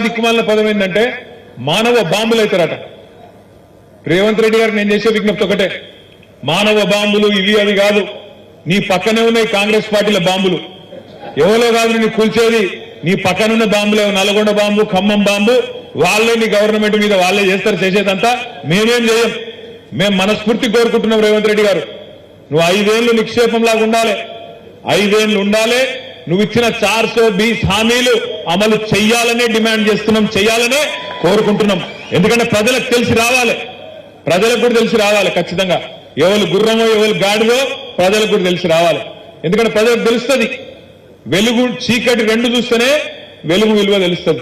దిక్కుమాలిన పదం ఏంటంటే మానవ బాంబులు అవుతారట. రేవంత్ రెడ్డి గారు నేను చేసే విజ్ఞప్తి ఒకటే. మానవ బాంబులు ఇవి అవి కాదు. నీ పక్కనే ఉన్నాయి కాంగ్రెస్ పార్టీల బాంబులు. ఎవరో కాదు నీ కూల్చేది. నీ పక్కనున్న బాంబులే. నల్గొండ బాంబు ఖమ్మం బాంబు వాళ్ళే నీ గవర్నమెంట్ మీద వాళ్ళే చేస్తారు చేసేదంతా మేమేం చేయం. మేము మనస్ఫూర్తి కోరుకుంటున్నాం రేవంత్ రెడ్డి గారు. నువ్వు ఐదేళ్ళు నిక్షేపంలాగా ఉండాలి. ఐదేళ్ళు ఉండాలి. నువ్వు ఇచ్చిన చార్ సో బీస్ హామీలు అమలు చెయ్యాలనే డిమాండ్ చేస్తున్నాం చెయ్యాలనే కోరుకుంటున్నాం. ఎందుకంటే ప్రజలకు తెలిసి రావాలి. ప్రజలకు కూడా తెలిసి రావాలి ఖచ్చితంగా. ఎవరు గుర్రమో ఎవరు గాడిదో ప్రజలకు కూడా తెలిసి రావాలి. ఎందుకంటే ప్రజలకు తెలుస్తుంది. వెలుగు చీకటి రెండు చూస్తేనే వెలుగు విలువ తెలుస్తుంది.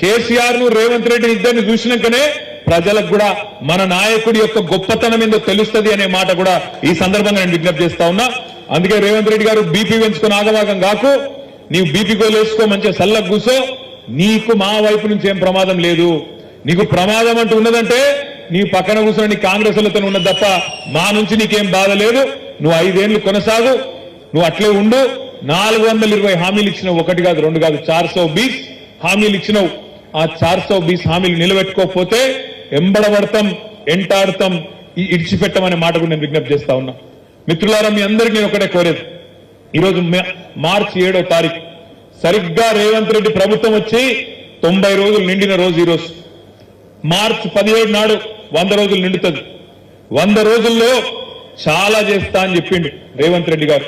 కేసీఆర్ను రేవంత్ రెడ్డి ఇద్దరిని చూసినాకనే ప్రజలకు కూడా మన నాయకుడి యొక్క గొప్పతనం ఏందో తెలుస్తుంది అనే మాట కూడా ఈ సందర్భంగా నేను విజ్ఞప్తి చేస్తా ఉన్నా. అందుకే రేవంత్ రెడ్డి గారు బీపీ పెంచుకొని ఆగవాగం కాకు. నీవు బీపీ గోలేసుకో మంచిగా సల్ల కూసో. నీకు మా వైపు నుంచి ఏం ప్రమాదం లేదు. నీకు ప్రమాదం అంటూ ఉన్నదంటే నీ పక్కన కూర్చున్న నీ కాంగ్రెస్లతో ఉన్నది తప్ప మా నుంచి నీకేం బాధ లేదు. నువ్వు ఐదేళ్ళు కొనసాగు. నువ్వు అట్లే ఉండు. నాలుగు వందల ఇరవై హామీలు ఇచ్చినావు. ఒకటి కాదు రెండు కాదు చార్ సో బీస్ హామీలు ఇచ్చినావు. ఆ చార్ సో బీస్ హామీలు నిలబెట్టుకోకపోతే ఎంబడబడతాం ఎంటాడతాం ఈ- ఇడిచిపెట్టమనే మాట కూడా నేను విజ్ఞప్తి చేస్తా ఉన్నా. మిత్రులారా మీ అందరికీ నేను ఒకటే కోరేది. ఈరోజు మే- మార్చి ఏడో తారీఖు. సరిగ్గా రేవంత్ రెడ్డి ప్రభుత్వం వచ్చి తొంభై రోజులు నిండిన రోజు ఈరోజు. మార్చి పదిహేడు నాడు వంద రోజులు నిండుతుంది. వంద రోజుల్లో చాలా చేస్తా అని చెప్పిండు రేవంత్ రెడ్డి గారు.